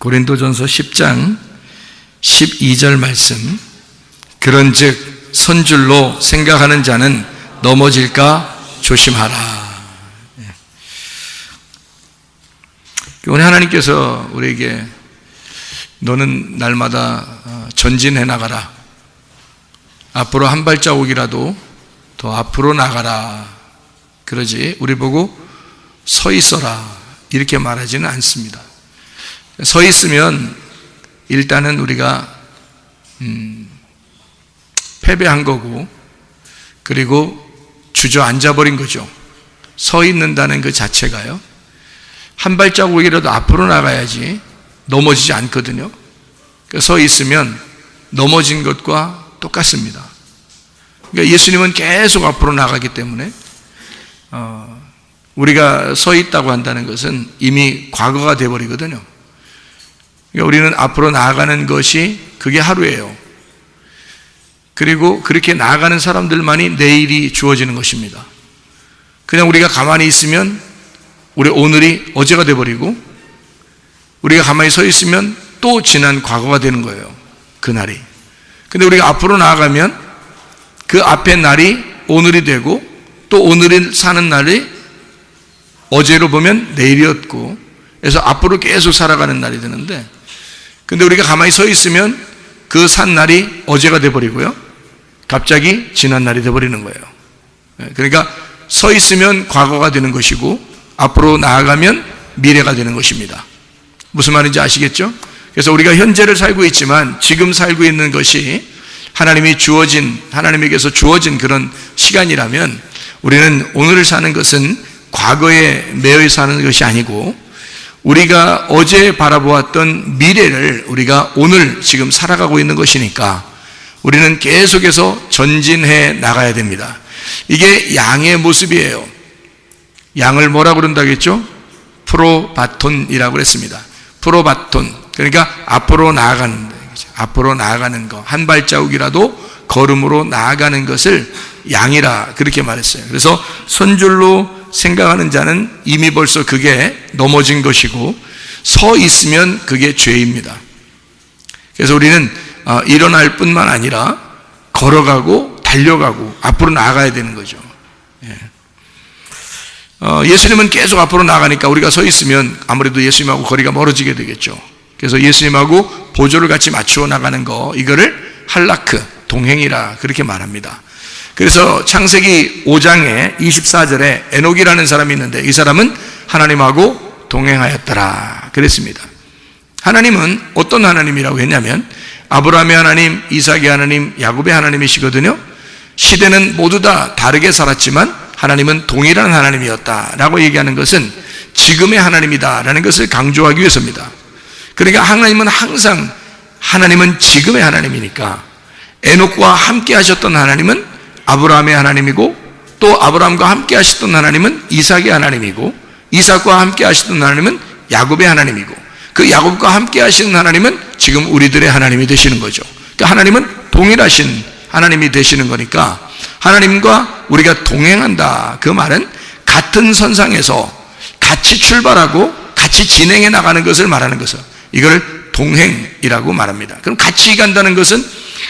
고린도전서 10장 12절 말씀. 그런즉 선줄로 생각하는 자는 넘어질까 조심하라. 예. 오늘 하나님께서 우리에게 너는 날마다 어, 전진해 나가라. 앞으로 한 발자국이라도 더 앞으로 나가라. 그러지 우리 보고 서 있어라. 이렇게 말하지는 않습니다. 서 있으면 일단은 우리가 음, 패배한 거고 그리고 주저앉아 버린 거죠. 서 있는다는 그 자체가요. 한 발자국이라도 앞으로 나가야지 넘어지지 않거든요. 서 있으면 넘어진 것과 똑같습니다. 그러니까 예수님은 계속 앞으로 나가기 때문에 어, 우리가 서 있다고 한다는 것은 이미 과거가 되어버리거든요. 그러니까 우리는 앞으로 나아가는 것이 그게 하루예요. 그리고 그렇게 나아가는 사람들만이 내일이 주어지는 것입니다. 그냥 우리가 가만히 있으면 우리 오늘이 어제가 돼버리고 우리가 가만히 서 있으면 또 지난 과거가 되는 거예요. 그날이. 근데 우리가 앞으로 나아가면 그 앞에 날이 오늘이 되고 또 오늘을 사는 날이 어제로 보면 내일이었고 그래서 앞으로 계속 살아가는 날이 되는데 근데 우리가 가만히 서 있으면 그 산 날이 어제가 돼버리고요. 갑자기 지난 날이 돼버리는 거예요. 예, 그러니까 서 있으면 과거가 되는 것이고 앞으로 나아가면 미래가 되는 것입니다. 무슨 말인지 아시겠죠? 그래서 우리가 현재를 살고 있지만 지금 살고 있는 것이 하나님이 주어진 하나님에게서 주어진 그런 시간이라면 우리는 오늘을 사는 것은 과거에 매여 사는 것이 아니고 우리가 어제 바라보았던 미래를 우리가 오늘 지금 살아가고 있는 것이니까 우리는 계속해서 전진해 나가야 됩니다. 이게 양의 모습이에요. 양을 뭐라 그런다겠죠? 프로바톤이라고 그랬습니다. 프로바톤. 그러니까 앞으로 나아가는 앞으로 나아가는 거. 한 발자국이라도 걸음으로 나아가는 것을 양이라 그렇게 말했어요. 그래서 손줄로 생각하는 자는 이미 벌써 그게 넘어진 것이고 서 있으면 그게 죄입니다. 그래서 우리는 어, 일어날 뿐만 아니라 걸어가고 달려가고 앞으로 나아가야 되는 거죠. 예. 어, 예수님은 계속 앞으로 나가니까 우리가 서 있으면 아무래도 예수님하고 거리가 멀어지게 되겠죠. 그래서 예수님하고 보조를 같이 맞추어 나가는 거 이거를 할라크 동행이라 그렇게 말합니다. 그래서 창세기 5장에 24절에 에녹이라는 사람이 있는데 이 사람은 하나님하고 동행하였더라 그랬습니다. 하나님은 어떤 하나님이라고 했냐면 아브라함의 하나님, 이삭의 하나님, 야곱의 하나님이시거든요. 시대는 모두 다 다르게 살았지만 하나님은 동일한 하나님이었다라고 얘기하는 것은 지금의 하나님이다라는 것을 강조하기 위해서입니다. 그러니까 하나님은 항상 하나님은 지금의 하나님이니까 에녹과 함께 하셨던 하나님은 아브라함의 하나님이고 또 아브라함과 함께 하셨던 하나님은 이삭의 하나님이고 이삭과 함께 하셨던 하나님은 야곱의 하나님이고 그 야곱과 함께 하시는 하나님은 지금 우리들의 하나님이 되시는 거죠. 그러니까 하나님은 동일하신 하나님이 되시는 거니까 하나님과 우리가 동행한다. 그 말은 같은 선상에서 같이 출발하고 같이 진행해 나가는 것을 말하는 것을 이걸 동행이라고 말합니다. 그럼 같이 간다는 것은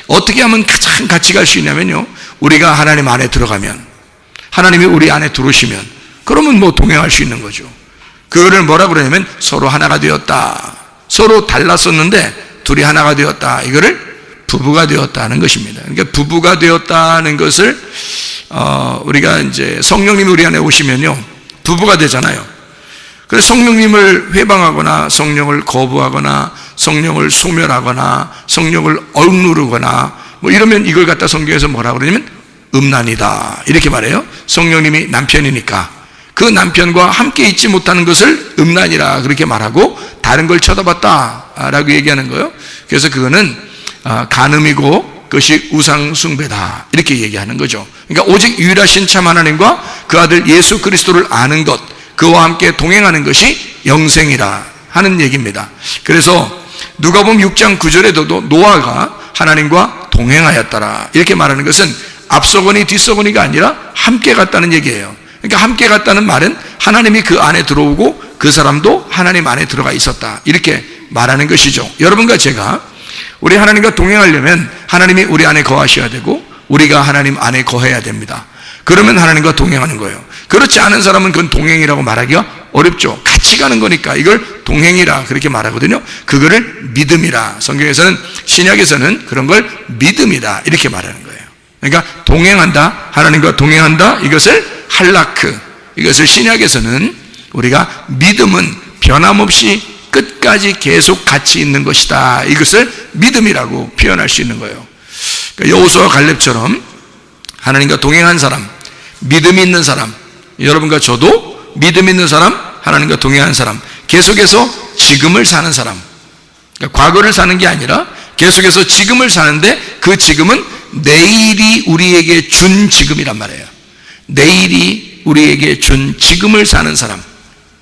어떻게 하면 가장 같이 갈 수 있냐면요. 우리가 하나님 안에 들어가면 하나님이 우리 안에 들어오시면 그러면 뭐 동행할 수 있는 거죠. 그거를 뭐라 그러냐면 서로 하나가 되었다. 서로 달랐었는데 둘이 하나가 되었다. 이거를 부부가 되었다는 것입니다. 그러니까 부부가 되었다는 것을 어, 우리가 이제 성령님이 우리 안에 오시면요 부부가 되잖아요. 그래서 성령님을 회방하거나 성령을 거부하거나 성령을 소멸하거나 성령을 억누르거나 뭐 이러면 이걸 갖다 성경에서 뭐라 그러냐면 음란이다 이렇게 말해요. 성령님이 남편이니까 그 남편과 함께 있지 못하는 것을 음란이라 그렇게 말하고 다른 걸 쳐다봤다라고 얘기하는 거예요. 그래서 그거는 아, 간음이고 그것이 우상 숭배다 이렇게 얘기하는 거죠. 그러니까 오직 유일하신 참 하나님과 그 아들 예수 그리스도를 아는 것 그와 함께 동행하는 것이 영생이라 하는 얘기입니다. 그래서 누가 보면 6장 9절에도 노아가 하나님과 동행하였더라 이렇게 말하는 것은 앞서거니 뒤서거니가 아니라 함께 갔다는 얘기예요. 그러니까 함께 갔다는 말은 하나님이 그 안에 들어오고 그 사람도 하나님 안에 들어가 있었다 이렇게 말하는 것이죠. 여러분과 제가 우리 하나님과 동행하려면 하나님이 우리 안에 거하셔야 되고 우리가 하나님 안에 거해야 됩니다. 그러면 하나님과 동행하는 거예요. 그렇지 않은 사람은 그건 동행이라고 말하기가 어렵죠. 같이 가는 거니까 이걸 동행이라 그렇게 말하거든요. 그거를 믿음이라 성경에서는 신약에서는 그런 걸 믿음이다 이렇게 말하는 거예요. 그러니까 동행한다 하나님과 동행한다 이것을 할라크 이것을 신약에서는 우리가 믿음은 변함없이 끝까지 계속 같이 있는 것이다. 이것을 믿음이라고 표현할 수 있는 거예요. 그러니까 여호수아 갈렙처럼 하나님과 동행한 사람, 믿음 있는 사람, 여러분과 저도 믿음 있는 사람, 하나님과 동행한 사람, 계속해서 지금을 사는 사람. 그러니까 과거를 사는 게 아니라 계속해서 지금을 사는데 그 지금은 내일이 우리에게 준 지금이란 말이에요. 내일이 우리에게 준 지금을 사는 사람.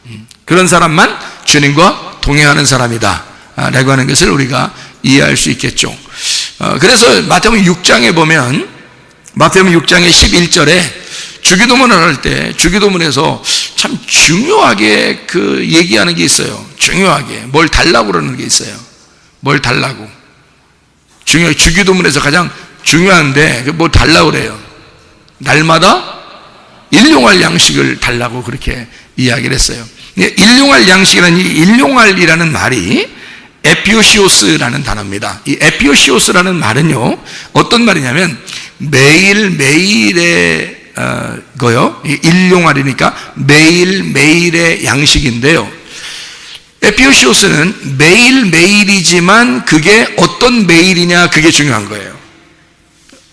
음, 그런 사람만 주님과 동행하는 사람이다. 아, 라고 하는 것을 우리가 이해할 수 있겠죠. 어, 그래서 마태복음 6장에 보면 마태복음 6장의 11절에 주기도문을 할 때 주기도문에서 참 중요하게 그 얘기하는 게 있어요. 중요하게 뭘 달라고 그러는 게 있어요. 뭘 달라고. 중요 주기도문에서 가장 중요한데 그뭐 달라고 그래요. 날마다 일용할 양식을 달라고 그렇게 이야기를 했어요. 일용할 양식이라는 이 일용할이라는 말이 에피오시오스라는 단어입니다. 이 에피오시오스라는 말은요, 어떤 말이냐면 매일 매일의 어, 거요. 이 일용할이니까 매일 매일의 양식인데요. 에피오시오스는 매일 매일이지만 그게 어떤 매일이냐 그게 중요한 거예요.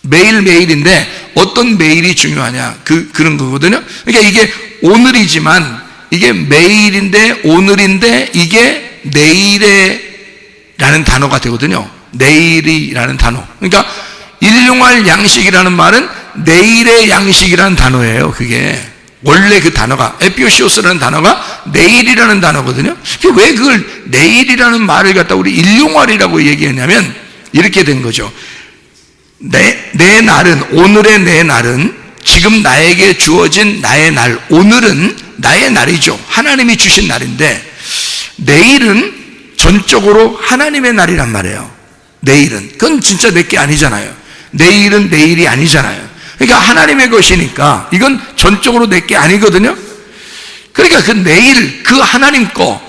매일 매일인데 어떤 매일이 중요하냐 그 그런 거거든요. 그러니까 이게 오늘이지만 이게 매일인데 오늘인데 이게 내일에 라는 단어가 되거든요. 내일이라는 단어. 그러니까 일용할 양식이라는 말은 내일의 양식이라는 단어예요. 그게 원래 그 단어가 에피오시오스라는 단어가 내일이라는 단어거든요. 왜 그걸 내일이라는 말을 갖다 우리 일용할이라고 얘기했냐면 이렇게 된 거죠. 내, 내 날은 오늘의 내 날은 지금 나에게 주어진 나의 날 오늘은 나의 날이죠. 하나님이 주신 날인데 내일은 전적으로 하나님의 날이란 말이에요. 내일은 그건 진짜 내게 아니잖아요. 내일은 내일이 아니잖아요. 그러니까 하나님의 것이니까 이건 전적으로 내 게 아니거든요. 그러니까 그 내일 그 하나님 거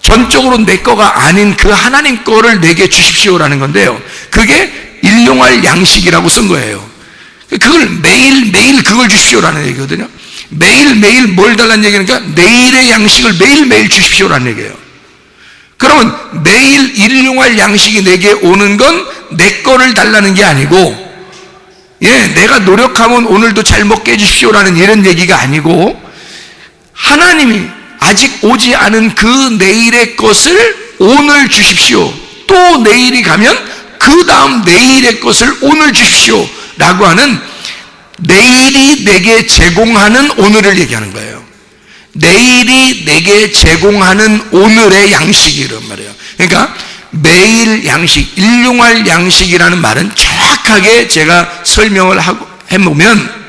전적으로 내 거가 아닌 그 하나님 거를 내게 주십시오라는 건데요. 그게 일용할 양식이라고 쓴 거예요. 그걸 매일 매일 그걸 주십시오라는 얘기거든요. 매일 매일 뭘 달라는 얘기니까 내일의 양식을 매일 매일 주십시오라는 얘기예요. 그러면 매일 일용할 양식이 내게 오는 건 내 거를 달라는 게 아니고 예, 내가 노력하면 오늘도 잘 먹게 해주십시오라는 이런 얘기가 아니고 하나님이 아직 오지 않은 그 내일의 것을 오늘 주십시오. 또 내일이 가면 그 다음 내일의 것을 오늘 주십시오. 라고 하는 내일이 내게 제공하는 오늘을 얘기하는 거예요. 내일이 내게 제공하는 오늘의 양식이란 말이에요. 그러니까 매일 양식, 일용할 양식이라는 말은 정확하게 제가 설명을 하고 해보면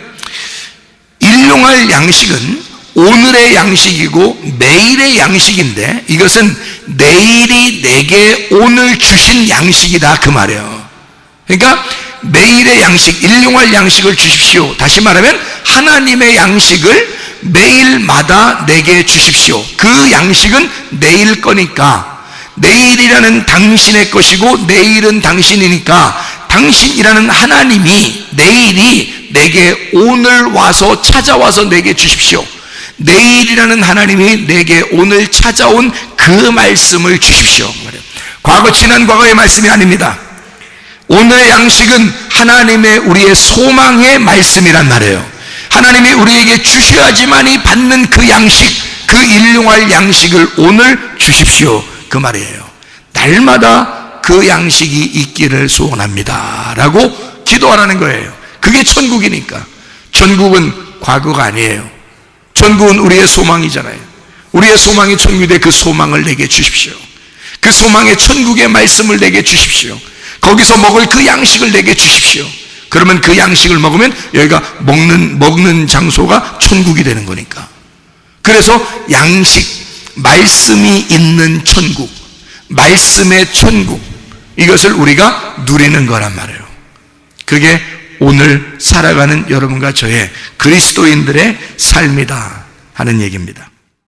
일용할 양식은 오늘의 양식이고 매일의 양식인데 이것은 내일이 내게 오늘 주신 양식이다 그 말이에요. 그러니까 매일의 양식, 일용할 양식을 주십시오. 다시 말하면 하나님의 양식을 매일마다 내게 주십시오. 그 양식은 내일 거니까 내일이라는 당신의 것이고 내일은 당신이니까 당신이라는 하나님이 내일이 내게 오늘 와서 찾아와서 내게 주십시오. 내일이라는 하나님이 내게 오늘 찾아온 그 말씀을 주십시오. 과거 지난 과거의 말씀이 아닙니다. 오늘의 양식은 하나님의 우리의 소망의 말씀이란 말이에요. 하나님이 우리에게 주셔야지만이 받는 그 양식, 그 일용할 양식을 오늘 주십시오. 그 말이에요. 날마다 그 양식이 있기를 소원합니다. 라고 기도하라는 거예요. 그게 천국이니까. 천국은 과거가 아니에요. 천국은 우리의 소망이잖아요. 우리의 소망이 천국인데 그 소망을 내게 주십시오. 그 소망의 천국의 말씀을 내게 주십시오. 거기서 먹을 그 양식을 내게 주십시오. 그러면 그 양식을 먹으면 여기가 먹는, 먹는 장소가 천국이 되는 거니까. 그래서 양식, 말씀이 있는 천국, 말씀의 천국 이것을 우리가 누리는 거란 말이에요. 그게 오늘 살아가는 여러분과 저의 그리스도인들의 삶이다 하는 얘기입니다.